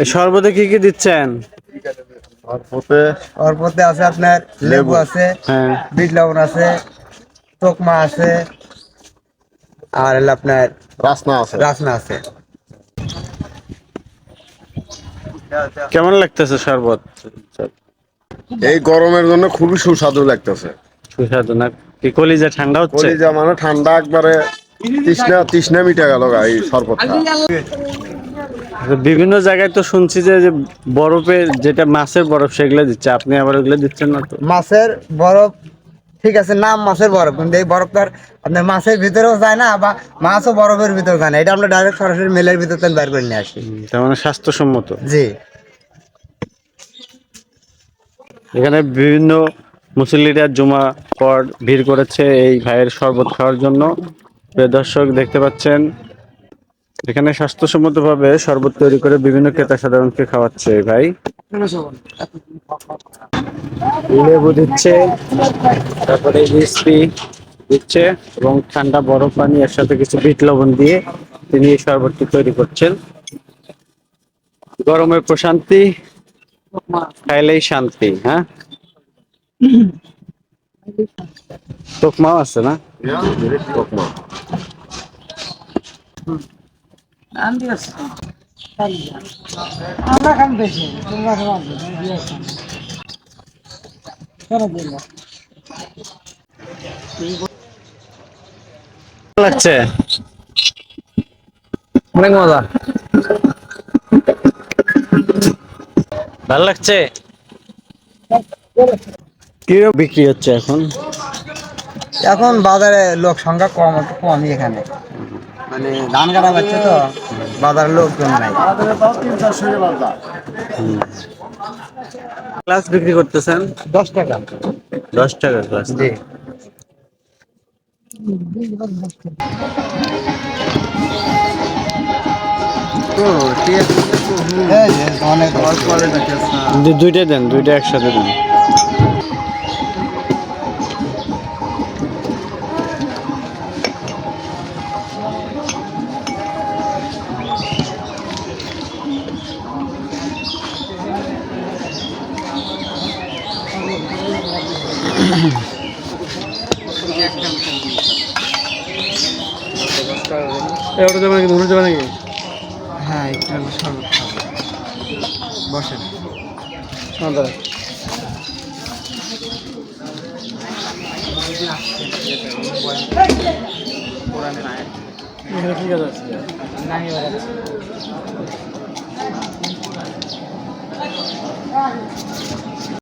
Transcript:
এই শরবতে কি কি দিচ্ছেন? ওর আছে আপনার লেবু আছে হ্যাঁ। বিট লবণ আছে তোকমা আছে আর আপনার রাসনা আছে। রাসনা আছে। কেমন লাগতেছে শরবত? এই গরমের জন্য খুবই সুস্বাদু লাগতেছে। সুস্বাদু না? কি কলিজা ঠান্ডা হচ্ছে? কলিজা মানে ঠান্ডা একবারে তৃষ্ণা তৃষ্ণা মিটে গেল এই শরবতটা। বিভিন্ন জায়গায় তো শুনছি যে বরফে যেটা মাছের বরফ সেগুলো দিচ্ছে। আপনি আবার ওগুলো দিচ্ছেন না তো? মাছের বরফ ঠিক আছে নাম মাছের বরফ কিন্তু এই বরফ তো আর আপনার মাছের ভিতরেও যায় না বা মাছও বরফের ভিতরে যায় না। এটা আমরা ডাইরেক্ট সরাসরি মেলের ভিতর থেকে বের করে নিয়ে আসি। তার মানে স্বাস্থ্যসম্মত। জি। এখানে বিভিন্ন মুসল্লিরা জমা পর ভিড় করেছে এই ভাইয়ের শরবত খাওয়ার জন্য। প্রিয় দর্শক দেখতে পাচ্ছেন এখানে স্বাস্থ্যসম্মতভাবে শরবত তৈরি করে বিভিন্ন ক্রেতা সাধারণকে খাওয়াচ্ছে ভাই। লেবু দিচ্ছে, তারপরে মিষ্টি দিচ্ছে এবং ঠান্ডা বরফ পানি এর সাথে কিছু বিট লবণ দিয়ে তিনি এই শরবতটি তৈরি করছেন। গরমের প্রশান্তি, খাইলেই শান্তি হ্যাঁ? তোকমাও আছে না? তোকমা। আমরা খান বেশি তোমরা খাওয়া লাগছে। অনেক মজা। ভালো লাগছে? কি বিক্রি হচ্ছে এখন? এখন বাজারে লোক সংখ্যা কম একটু কমই এখানে। মানে ধান কাটা পাচ্ছে তো। বাজারে লোকজন নাই। গ্লাস বিক্রি করতেছেন? দশ টাকা। দশ টাকা ক্লাস। জি। এই অনেক দুইটা দেন দুইটা একসাথে দেন। ওটা যাবে নাকি? ধরে যাবে নাকি? হ্যাঁ একটু শরবত খাব। বসেন। এখানে ঠিক আছে?